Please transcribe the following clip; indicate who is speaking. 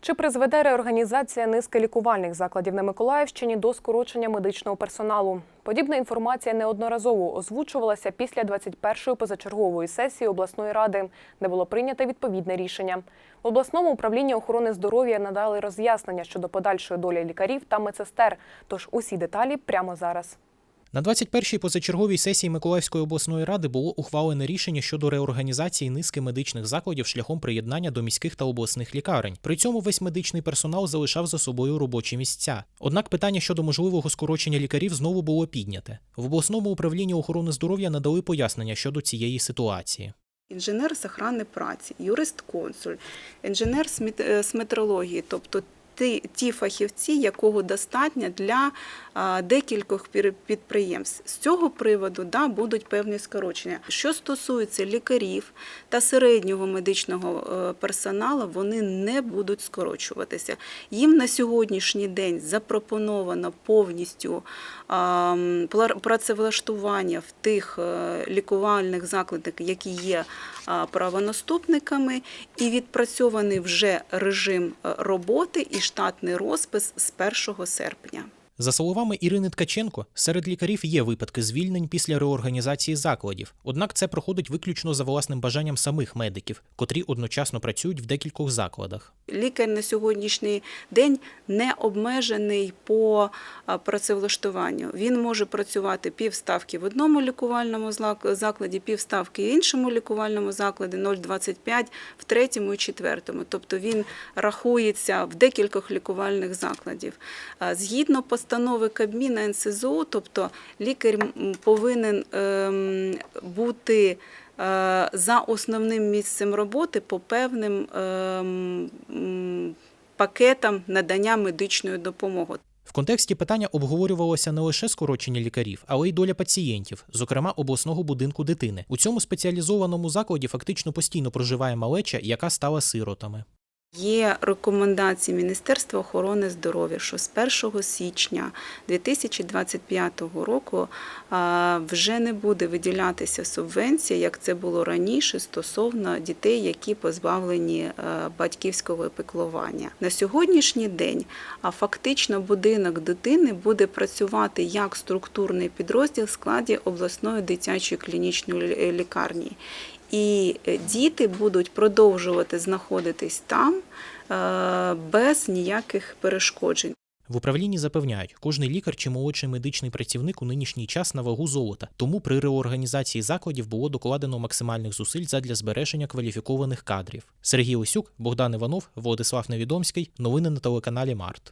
Speaker 1: Чи призведе реорганізація низки лікувальних закладів на Миколаївщині до скорочення медичного персоналу? Подібна інформація неодноразово озвучувалася після 21-ї позачергової сесії обласної ради, де було прийнято відповідне рішення. В обласному управлінні охорони здоров'я надали роз'яснення щодо подальшої долі лікарів та медсестер. Тож усі деталі прямо зараз.
Speaker 2: На 21-й позачерговій сесії Миколаївської обласної ради було ухвалене рішення щодо реорганізації низки медичних закладів шляхом приєднання до міських та обласних лікарень. При цьому весь медичний персонал залишав за собою робочі місця. Однак питання щодо можливого скорочення лікарів знову було підняте. В обласному управлінні охорони здоров'я надали пояснення щодо цієї ситуації.
Speaker 3: інженер з охорони праці, юрист-консуль, інженер з е, метрології, тобто ті, ті фахівці, якого достатньо для декількох підприємств. З цього приводу да, будуть певні скорочення. Що стосується лікарів та середнього медичного е, персоналу, вони не будуть скорочуватися. Їм на сьогоднішній день запропоновано повністю працевлаштування в тих е, лікувальних закладах, які є правонаступниками, і відпрацьований вже режим е, роботи і штатний розпис з 1 серпня.
Speaker 2: За словами Ірини Ткаченко, серед лікарів є випадки звільнень після реорганізації закладів. Однак це проходить виключно за власним бажанням самих медиків, котрі одночасно працюють в декількох закладах.
Speaker 3: Лікар на сьогоднішній день не обмежений по працевлаштуванню. Він може працювати півставки в одному лікувальному закладі, півставки в іншому лікувальному закладі, 0,25 в третьому і четвертому. Тобто він рахується в декількох лікувальних закладів. Згідно постанови Кабміна НСЗО, тобто лікар повинен ем, бути е, за основним місцем роботи по певним ем, пакетам надання медичної допомоги.
Speaker 2: В контексті питання обговорювалося не лише скорочення лікарів, але й доля пацієнтів, зокрема обласного будинку дитини. У цьому спеціалізованому закладі фактично постійно проживає малеча, яка стала сиротами.
Speaker 3: Є рекомендації Міністерства охорони здоров'я, що з 1 січня 2025 року вже не буде виділятися субвенція, як це було раніше, стосовно дітей, які позбавлені е, батьківського піклування. На сьогоднішній день фактично будинок дитини буде працювати як структурний підрозділ в складі обласної дитячої клінічної лікарні. І е, діти будуть продовжувати знаходитись там е, без ніяких перешкоджень.
Speaker 2: В управлінні запевняють, кожний лікар чи молодший медичний працівник у нинішній час на вагу золота. Тому при реорганізації закладів було докладено максимальних зусиль задля збереження кваліфікованих кадрів. Сергій Осюк, Богдан Іванов, Владислав Невідомський. Новини на телеканалі Март.